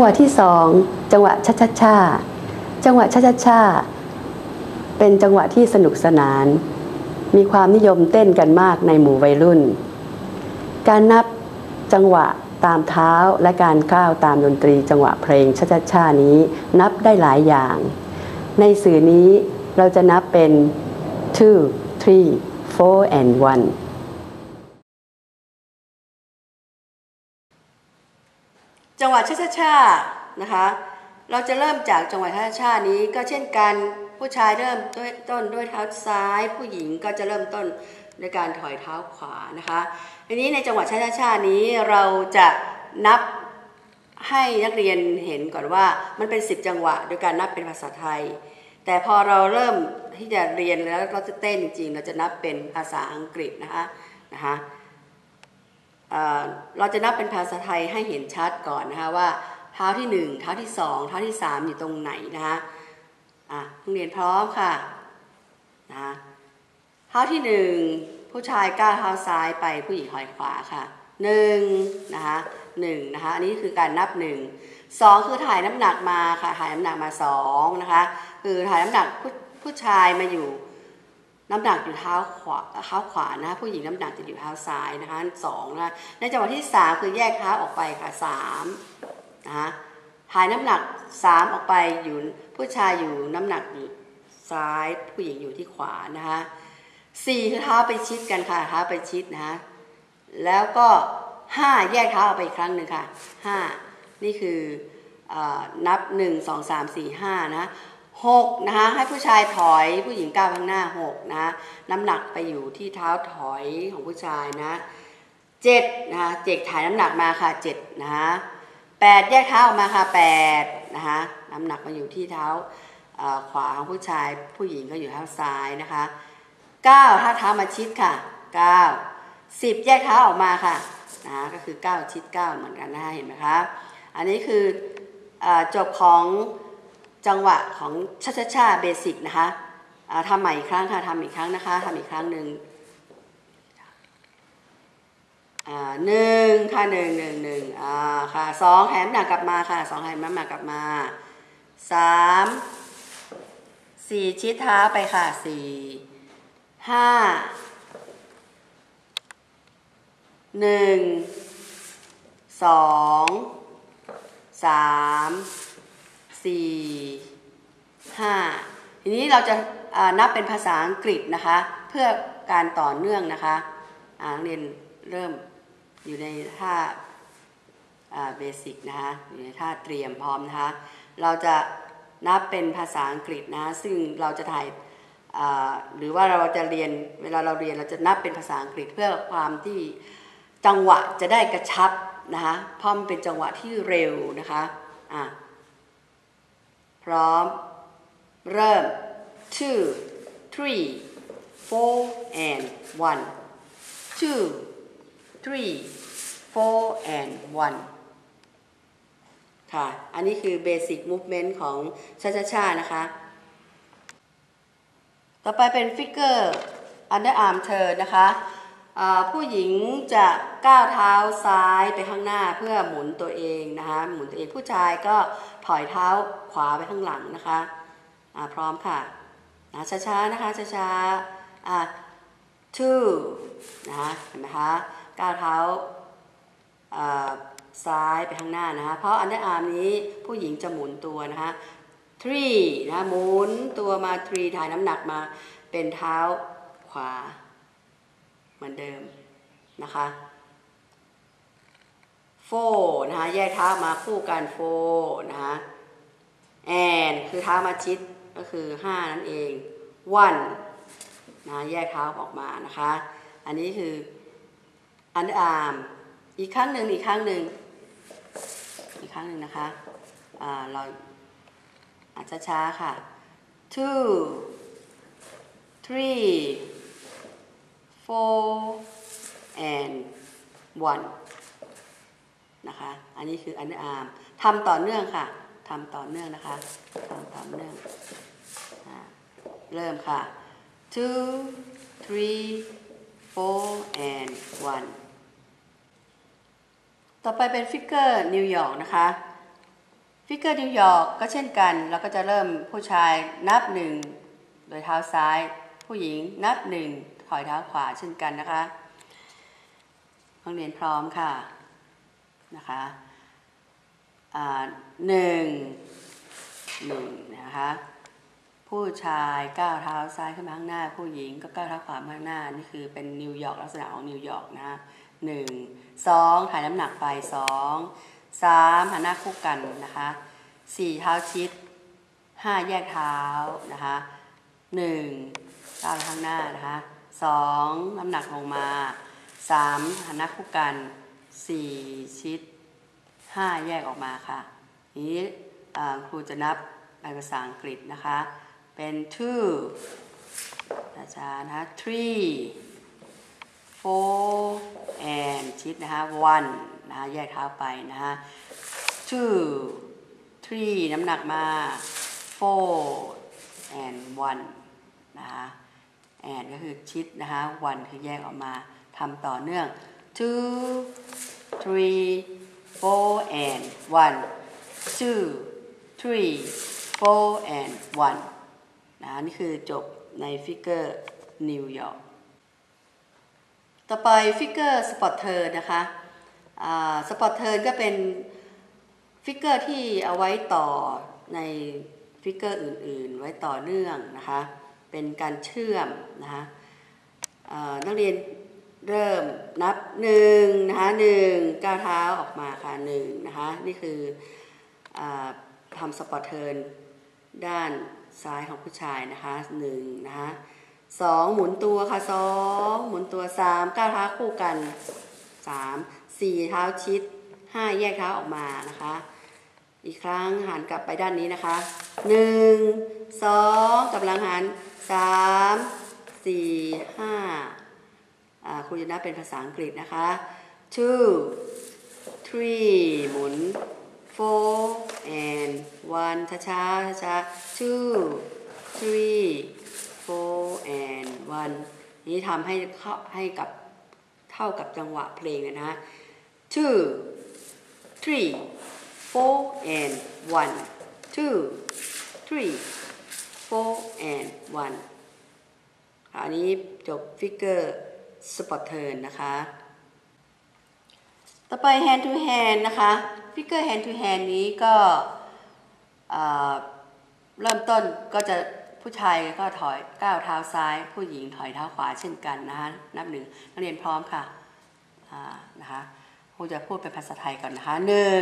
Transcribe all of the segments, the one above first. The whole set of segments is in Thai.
จังหวะที่สองจังหวะชาชาชาจังหวะชาชาชาเป็นจังหวะที่สนุกสนาน มีความนิยมเต้นกันมากในหมู่วัยรุ่น การนับจังหวะตามเท้าและการก้าวตามดนตรี จังหวะเพลงชาชาชานี้นับได้หลายอย่าง ในสื่อนี้เราจะนับเป็น two three four and one จังหวะชาชาชานะคะ เราจะเริ่มจากจังหวะชาชาชานี้ก็เช่นกันผู้ชายเริ่มด้วยต้นด้วยเท้าซ้าย ผู้หญิงก็จะเริ่มต้นด้วยการถอยเท้าขวานะคะทีนี้ในจังหวะชาชาชานี้เราจะนับให้นักเรียนเห็นก่อนว่ามันเป็นสิบจังหวะโดยการนับเป็นภาษาไทย แต่พอเราเริ่มที่จะเรียนแล้วเราจะเต้นจริงเราจะนับเป็นภาษาอังกฤษนะคะนะคะ เราจะนับเป็นภาษาไทยให้เห็นชัดก่อนนะคะว่าเท้าที่หนึ่งเท้าที่สองเท้าที่สามอยู่ตรงไหนนะคะอะนักเรียนพร้อมค่ะนะคะเท้าที่หนึ่งผู้ชายก้าวเท้าซ้ายไปผู้หญิงถอยขวาค่ะหนึ่งนะคะหนึ่งนะคะอันนี้คือการนับหนึ่งสองคือถ่ายน้ำหนักมาค่ะถ่ายน้ำหนักมาสองนะคะคือถ่ายน้ำหนักผู้ผู้ชายมาอยู่ น้ำหนักอยู่เท้าขวาเท้าขวานะผู้หญิงน้ำหนักจะอยู่เท้าซ้ายนะคะสองนะในจังหวะที่สามคือแยกเท้าออกไปค่ะสามนะคะถ่ายน้ำหนักสามออกไปอยู่ผู้ชายอยู่น้ำหนักอยู่ซ้าย ผู้หญิงอยู่ที่ขวานะคะสี่คือเท้าไปชิดกันค่ะเท้าไปชิดนะคะแล้วก็ห้าแยกเท้าออกไปอีกครั้งหนึ่งค่ะห้านี่คืออนับหนึ่งสองสามสี่ห้านะ หกนะคะให้ผู้ชายถอยผู้หญิงก้าวข้างหน้าหกนะน้ำหนักไปอยู่ที่เท้าถอยของผู้ชายนะเจ็ดนะคะเจ็ดถ่ายน้ำหนักมาค่ะเจ็ดนะคะแปดแยกเท้าออกมาค่ะแปดนะคะน้ำหนักมาอยู่ที่เท้าขวาของผู้ชาย ผู้หญิงก็อยู่เท้าซ้ายนะคะเก้าถ้าเท้ามาชิดค่ะเก้าสิบแยกเท้าออกมาค่ะนะก็คือเก้าชิดเก้าเหมือนกันนะคะเห็นไหมคะอันนี้คืออจบของ จังหวะของชาชาชาเบสิกนะคะทำใหม่อีกครั้งค่ะทำอีกครั้งนะคะทำอีกครั้งหนึ่งหนึ่งค่ะหนึ่งหนึ่งหนึ่งอ่าค่ะสองแหมหนักกลับมาค่ะสองแหมหนักกลับมาสามสี่ชิดเท้าไปค่ะสี่ห้าหนึ่งสองสาม สี่ห้าทีนี้เราจะนับเป็นภาษาอังกฤษนะคะ เพื่อการต่อเนื่องนะคะนักเรียนเริ่มอยู่ในท่าเบสิกนะคะอยู่ในท่าเตรียมพร้อมนะคะ เราจะนับเป็นภาษาอังกฤษนะซึ่งเราจะถ่ายหรือว่าเราจะเรียนเวลาเราเรียนเราจะนับเป็นภาษาอังกฤษเพื่อความที่จังหวะจะได้กระชับนะคะพราะมันเป็นจังหวะที่เร็วนะคะอะ พร้อม เริ่ม two three four and one two three four and one ค่ะ อันนี้คือเบสิกมูฟเมนต์ของชาชาชานะคะ ต่อไปเป็นฟิกเกอร์อันเดอร์อาร์มเธอนะคะ ผู้หญิงจะก้าวเท้าซ้ายไปข้างหน้าเพื่อหมุนตัวเองนะคะหมุนตัวเองผู้ชายก็ถอยเท้าขวาไปข้างหลังนะคะพร้อมค่ะนะช้าๆนะคะช้าๆอะ two นะคะเห็นไหมคะก้าวเท้าซ้ายไปข้างหน้านะคะเพราะอันเดอร์อาร์มนี้ผู้หญิงจะหมุนตัวนะคะ three นะหมุนตัวมา three ถ่ายน้ำหนักมาเป็นเท้าขวา เหมือนเดิมนะคะ four นะคะแยกเท้ามาคู่กันโฟนะคะ and คือเท้ามาชิดก็คือ 5 นั่นเอง one นะแยกเท้าออกมานะคะ อันนี้คือ underarm อีกครั้งหนึ่งอีกครั้งหนึ่งอีกครั้งหนึ่งนะคะเราอาจจะช้าค่ะ two three four and one นะคะ อันนี้คือ underarm ทำต่อเนื่องค่ะทำต่อเนื่องนะคะทำต่อเนื่อง เริ่มค่ะ two three four and one ต่อไปเป็นฟิกเกอร์นิวยอร์กนะคะ ฟิกเกอร์นิวยอร์กก็เช่นกัน เราก็จะเริ่มผู้ชายนับหนึ่งโดยเท้าซ้าย ผู้หญิงนับหนึ่ง ถอยเท้าขวาเช่นกันนะคะห้องเรียนพร้อมค่ะนะคะหนึ่งหนึ่งนะคะผู้ชายก้าวเท้าซ้ายขึ้นมาข้างหน้า ผู้หญิงก็ก้าวเท้าขวามาข้างหน้านี่คือเป็นนิวยอร์กลักษณะของนิวยอร์กนะหนึ่งสองถ่ายน้ำหนักไปสองสามหันหน้าคู่กันนะคะสี่เท้าชิดห้าแยกเท้านะคะหนึ่งก้าวข้างหน้านะคะ สองน้ำหนักลงมาสามหันหน้าคู่กันสี่ชิดห้าแยกออกมาค่ะ นี้ครูจะนับในภาษาอังกฤษนะคะ เป็น two ช้าๆนะคะ three four and ชิดนะคะ one นะคะแยกเท้าไปนะคะ two three น้ำหนักมา four and one นะคะ and ก็คือชิดนะคะ one คือแยกออกมาทำต่อเนื่อง two three four and one two three four and one นะนี่คือจบในฟิกเกอร์นิวยอร์กต่อไปฟิกเกอร์สปอตเทิร์นะคะสปอตเทิร์ก็เป็นฟิกเกอร์ที่เอาไว้ต่อในฟิกเกอร์อื่นๆ ไว้ต่อเนื่องนะคะ เป็นการเชื่อมนะคะนักเรียนเริ่มนับหนึ่งนะคะหนึ่งก้าวเท้าออกมาค่ะหนึ่งนะคะนี่คืออทำสปอร์ตเทิร์นด้านซ้ายของผู้ชายนะคะหนึ่งนะคะสองหมุนตัวค่ะสองหมุนตัวสามก้าวเท้าคู่กันสามสี่เท้าชิดห้าแยกเท้าออกมานะคะ อีกครั้งหันกลับไปด้านนี้นะคะหนึ่งสองกำลังหัน สามสี่ห้าครูจะนับเป็นภาษาอังกฤษนะคะ two three หมุน four and one ช้าช้าช้า two three four and one นี้ทำให้เข้าให้กับเท่ากับจังหวะเพลงนะ two three four and one two three four and one อันนี้จบฟิกเกอร์สปอตเทิร์นนะคะ ต่อไป hand to hand นะคะฟิกเกอร์ hand to hand นี้ก็เริ่มต้นก็จะผู้ชายก็ถอยก้าวเท้าซ้าย ผู้หญิงถอยเท้าขวาเช่นกันนะคะนับหนึ่งนักเรียนพร้อมค่ะนะคะครูจะพูดเป็นภาษาไทยก่อนนะคะหนึ่ง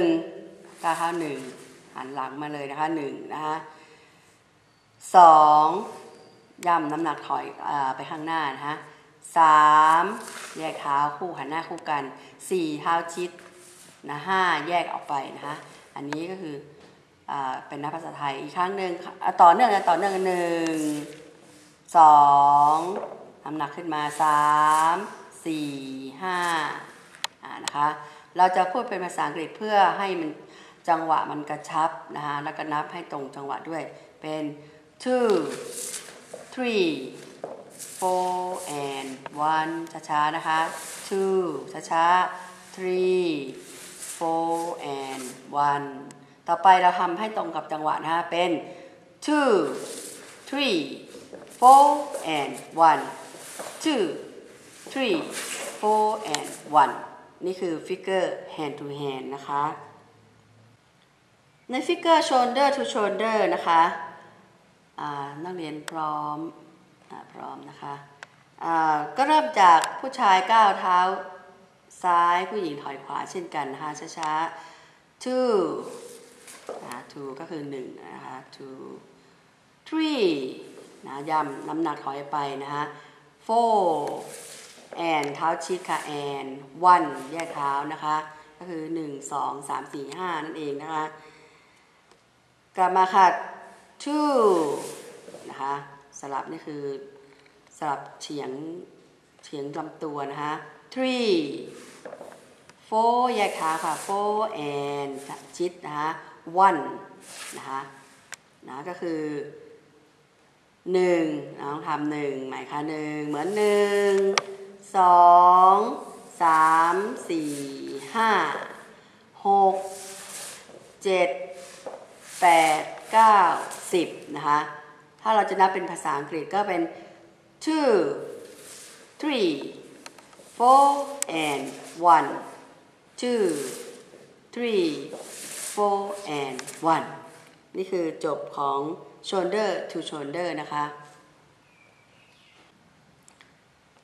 ก้าวเท้าหนึ่งหันหลังมาเลยนะคะหนึ่งนะคะ สองย่ำน้ำหนักถอยอไปข้างหน้านะคะสามแยกเท้าคู่หันหน้าคู่กันสี่เท้าชิดนะห้าแยกออกไปนะคะอันนี้ก็คืออเป็นนักภาษาไทยอีกครั้งหนึ่งต่อเนื่องต่อเนื่องหนึ่งสองน้ำหนักขึ้นมาสามสี่ห้านะคะ เราจะพูดเป็นภาษาอังกฤษเพื่อให้มันจังหวะมันกระชับนะคะแล้วก็นับให้ตรงจังหวะด้วยเป็น two three four and one ช้าๆนะคะ two ช้าๆ three four and one ต่อไปเราทำให้ตรงกับจังหวะนะคะเป็น two three four and one two three four and one นี่คือฟิกเกอร์ hand to hand นะคะ ในฟิกเกอร์ shoulder to shoulder นะคะ นักเรียนพร้อมพร้อมนะคะก็เริ่มจากผู้ชายก้าวเท้าซ้ายผู้หญิงถอยขวาเช่นกันนะคะช้าๆ two two ก็คือหนึ่งนะคะ two three นะย้ำน้ำหนักถอยไปนะคะ four and เท้าชิดค่ะ and one แยกเท้านะคะ ก็คือหนึ่งสองสามสี่ห้านั่นเองนะคะ กลับมาค่ะ two นะคะสลับนี่คือสลับเฉียงเฉียงลำตัวนะคะ three four แยกขาค่ะ four and ชิดนะคะ one นะคะนะก็คือหนึ่งเราต้องทำหนึ่งหมายค่ะหนึ่งเหมือนหนึ่งสองสามสี่ห้าหกเจ็ด8 9 10นะคะถ้าเราจะนับเป็นภาษาอังกฤษก็เป็น two three four and one two three four and one นี่คือจบของ shoulder to shoulder นะคะ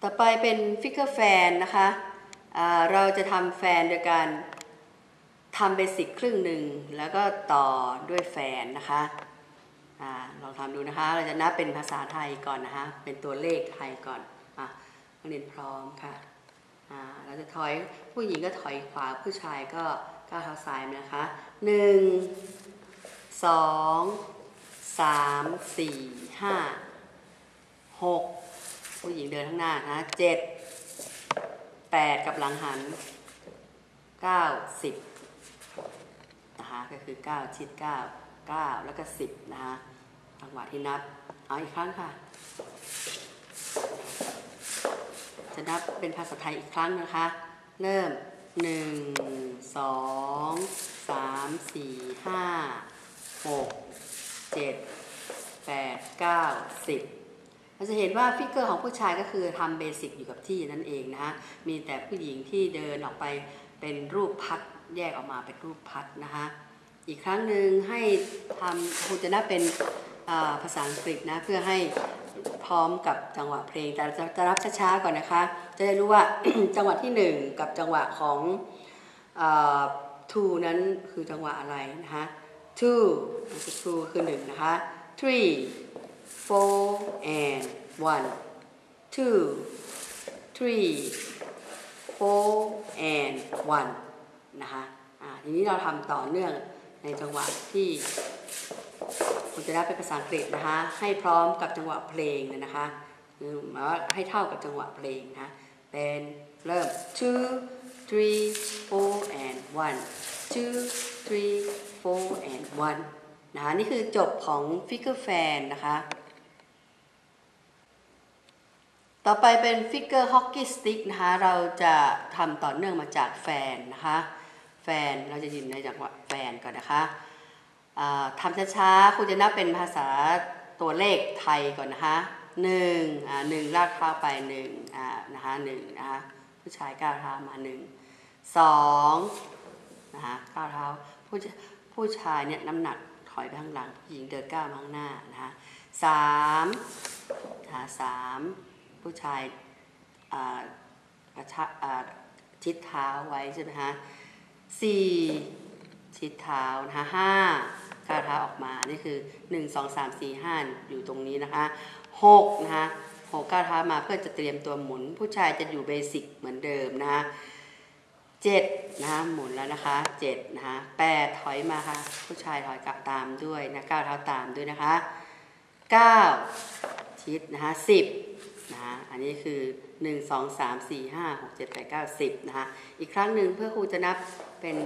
ต่อไปเป็น figure fan นะคะเราจะทำแฟนโดยการ ทำเบสิกครึ่งหนึ่งแล้วก็ต่อด้วยแฟนนะคะอาลองทำดูนะคะ เราจะนับเป็นภาษาไทยก่อนนะคะ เป็นตัวเลขไทยก่อนอะนักเรียนพร้อมค่ะอ่าเราจะถอยผู้หญิงก็ถอยขวาผู้ชายก็ก้าวเท้าซ้ายนะคะหนึ่งสองสามสี่ห้าหกผู้หญิงเดินข้างหน้านะเจ็ดแปดกับหลังหันเก้าสิบ นะคะก็คือเก้าชิดเก้าเก้าแล้วก็สิบนะคะจังหวะที่นับ เอาอีกครั้งค่ะ จะนับเป็นภาษาไทยอีกครั้งนะคะ เริ่มหนึ่งสองสามสี่ห้าหกเจ็ดแปดเก้าสิบเราจะเห็นว่าฟิกเกอร์ของผู้ชายก็คือทำเบสิกอยู่กับที่นั่นเองนะคะมีแต่ผู้หญิงที่เดินออกไปเป็นรูปพัด แยกออกมาเป็นรูปพัดนะคะ อีกครั้งหนึ่งให้ทำคงจะน่าเป็นาภาษาอังกฤษนะเพื่อให้พร้อมกับจังหวะเพลง แต่จะจะรับช้าๆก่อนนะคะ จะได้รู้ว่าจังหวะที่หนึ่งกับจังหวะของอ two นั้นคือจังหวะอะไรนะคะ two คือ two คือหนึ่งนะคะ three four and one two three four and one นะคะทีนี้เราทำต่อเนื่องในจังหวะที่คุณจะได้เป็นภาษาอังกฤษนะคะ ให้พร้อมกับจังหวะเพลงเลยนะคะคือหมายว่าให้เท่ากับจังหวะเพลงนะคะเป็นเริ่ม two three four and one two three four and one นะคะนี่คือจบของ figure fan นะคะ ต่อไปเป็นฟิกเกอร์ฮอกกี้สติ๊กนะคะ เราจะทำต่อเนื่องมาจากแฟนนะคะ แฟนเราจะยืนในจังหวะแฟนก่อนนะคะทำช้าๆคุณจะนับเป็นภาษาตัวเลขไทยก่อนนะคะหนึ่งหนึ่งลากเท้าไปหนึ่งนะคะหนึ่งนะคะผู้ชายก้าวเท้ามาหนึ่งสองนะคะก้าวเท้าผู้ชผู้ชายเนี่ยน้ำหนักถอยไปข้างหลังผู้หญิงเดินก้าวข้างหน้านะคะสามนะคะสามผู้ชายกระชะอ่าชิดเท้าไว้ใช่ไหมคะ สี่ชิดเท้านะคะห้าก้าวเท้าออกมา นี่คือหนึ่งสองสามสี่ห้าอยู่ตรงนี้นะคะหกนะคะหกก้าวเท้ามาเพื่อจะเตรียมตัวหมุน ผู้ชายจะอยู่เบสิกเหมือนเดิมนะคะเจ็ดนะคะหมุนแล้วนะคะเจ็ดนะคะแปดถอยมาค่ะ ผู้ชายถอยกลับตามด้วยนะก้าวเท้าตามด้วยนะคะเก้าชิดนะคะสิบ อันนี้คือ 1 2 3 4 5 6 7 8 9 10 นะคะ อีกครั้งหนึ่งเพื่อครูจะนับเป็น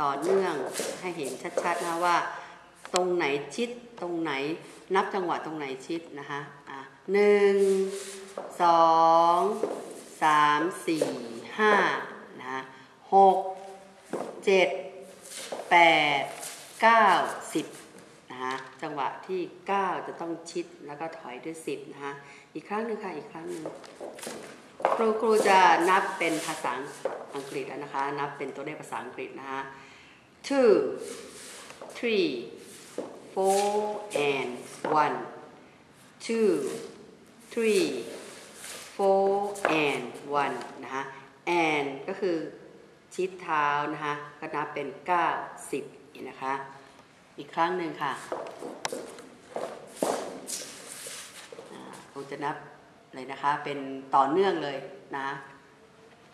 ต่อเนื่องให้เห็นชัดๆนะว่า ตรงไหนชิดตรงไหนนับจังหวะตรงไหนชิดนะคะอะหนึ่งสองสามสี่ห้านะคะหกเจ็ดแปดเก้าสิบะจังหวะที่ 9 จะต้องชิดแล้วก็ถอยด้วย 10นะคะอีกครั้งหนึ่งค่ะอีกครั้งหนึ่งครูครูจะนับเป็นภาษาอังกฤษแล้วนะคะ นับเป็นตัวเลขภาษาอังกฤษนะคะ two three four and one two three four and one นะคะ and ก็คือชิดเท้านะคะ ก็นับเป็น 9 10นะคะ อีกครั้งหนึ่งค่ะอ่าคงจะนับเลยนะคะ เป็นต่อเนื่องเลยนะ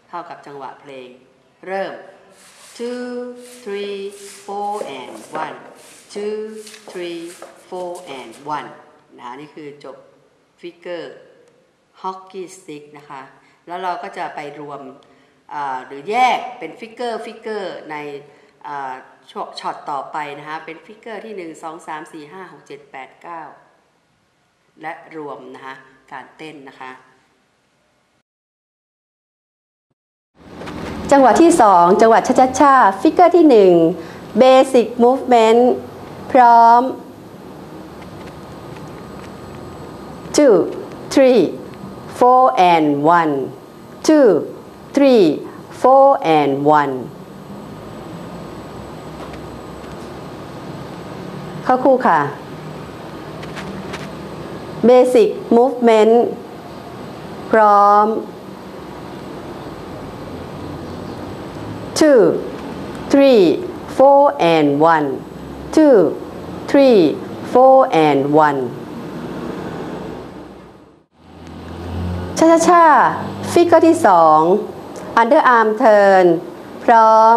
เท่ากับจังหวะเพลง เริ่ม two three four and one two three four and one นะคะนี่คือจบฟิกเกอร์ฮอกกี้สติ๊กนะคะ แล้วเราก็จะไปรวมหรือแยกเป็นฟิกเกอร์ฟิกเกอร์ใน ช็อตช็อตต่อไปนะคะเป็นฟิกเกอร์ที่ 1 2 3 4 5 6 7 8 9 และรวมนะคะการเต้นนะคะ จังหวะที่ 2 จังหวะชาชาชาฟิกเกอร์ที่ 1 Basic Movement พร้อม two three four and one two three four and one เข้าคู่ค่ะ basic movement พร้อม two three four and one two three four and one ชาชาชาฟิกเกอร์ที่สอง underarm turn พร้อม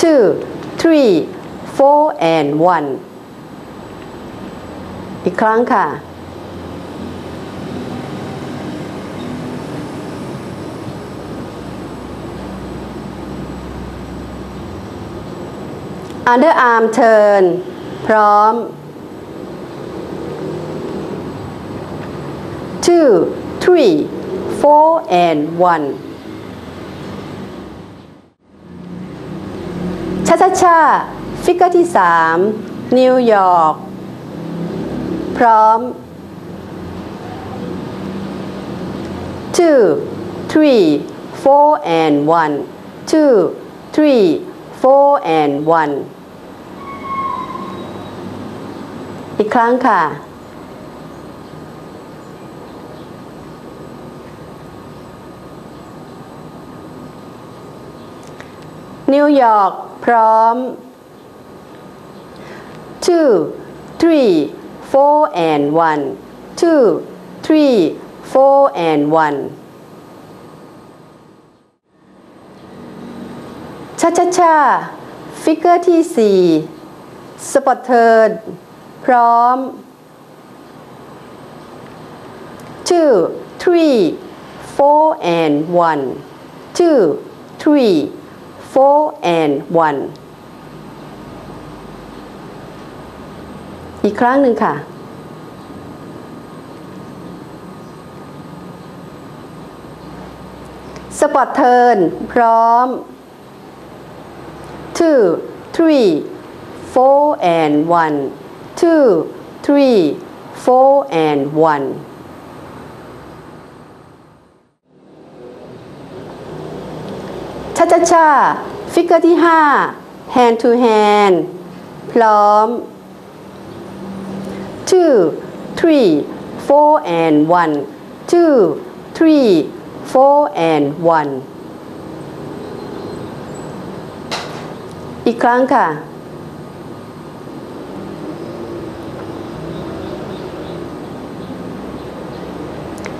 two three four and one อีกครั้งค่ะ underarm turn พร้อม two three four and one ชาชาฟิกเกอร์ที่สามนิวยอร์ก พร้อม two three four and one two three four and one อีกครั้งค่ะ นิวยอร์ก พร้อม two three four and one two three four and one ชาชาชาฟิกเกอร์ที่สี่สปอตเทิร์นพร้อม two three four and one two three four and one อีกครั้งหนึ่งค่ะ สปอตเทิร์นพร้อม two three four and one two three four and one าชาชาฟิกเกอร์ที่ 5 hand to hand พร้อม two three four and one two three four and one อีกครั้งค่ะ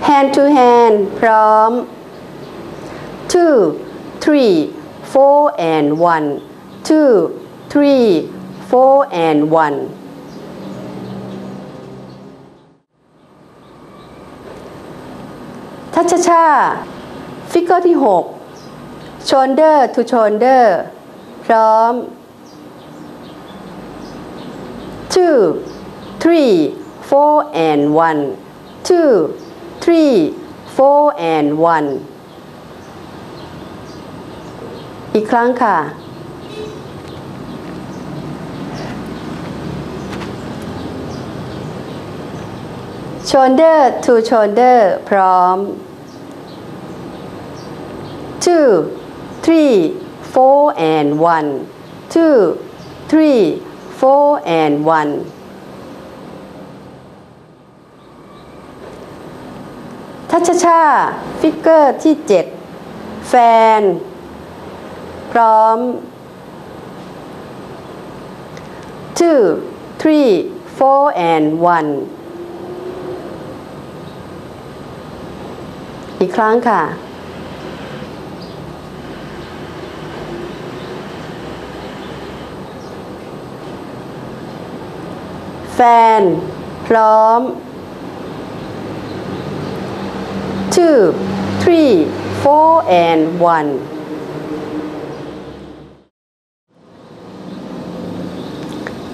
hand to hand พร้อม two three four and one two three four and one ทัชชาฟิกเกอร์ที่ 6 shoulder to shoulder พร้อม two three four and one two three four and one อีกครั้งค่ะ shoulder to shoulder พร้อม two three four and one two three four and one ทัชชาฟิกเกอร์ที่ 7 แฟน พร้อม two three four and one อีกครั้งค่ะ แฟน พร้อม two three four and one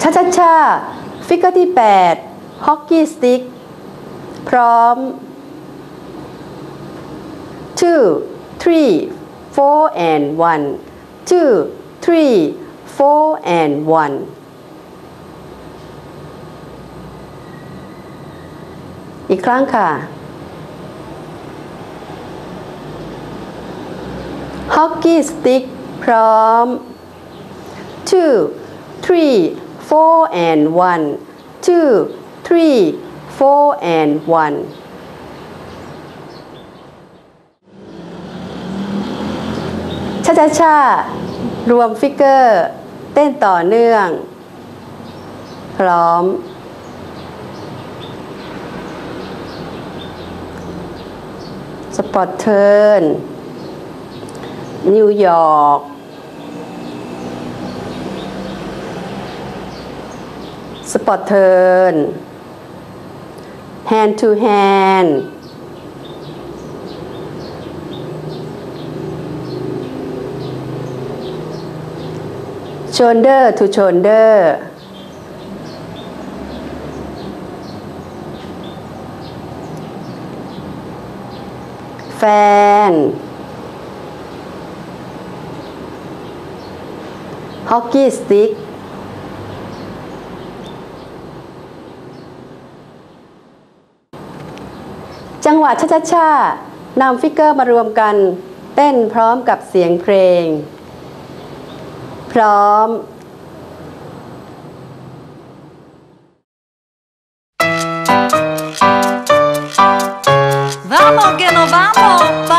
ชาชาชาฟิกเกอร์ที่ 8 ฮอกกี้สติ๊ก พร้อม two three four and one two three four and one อีกครั้งค่ะ hockey stick พร้อม two three four and one two three four and one ชาชาชารวมฟิกเกอร์ เต้นต่อเนื่อง พร้อม สปอตเทิร์นนิวยอร์ก สปอตเทิร์น hand to hand shoulder to shoulder แฟนฮอกกี้สติ๊ก จังหวะชาชาชานำฟิกเกอร์มารวมกัน เต้นพร้อมกับเสียงเพลง พร้อมว a m o s que nos vamos.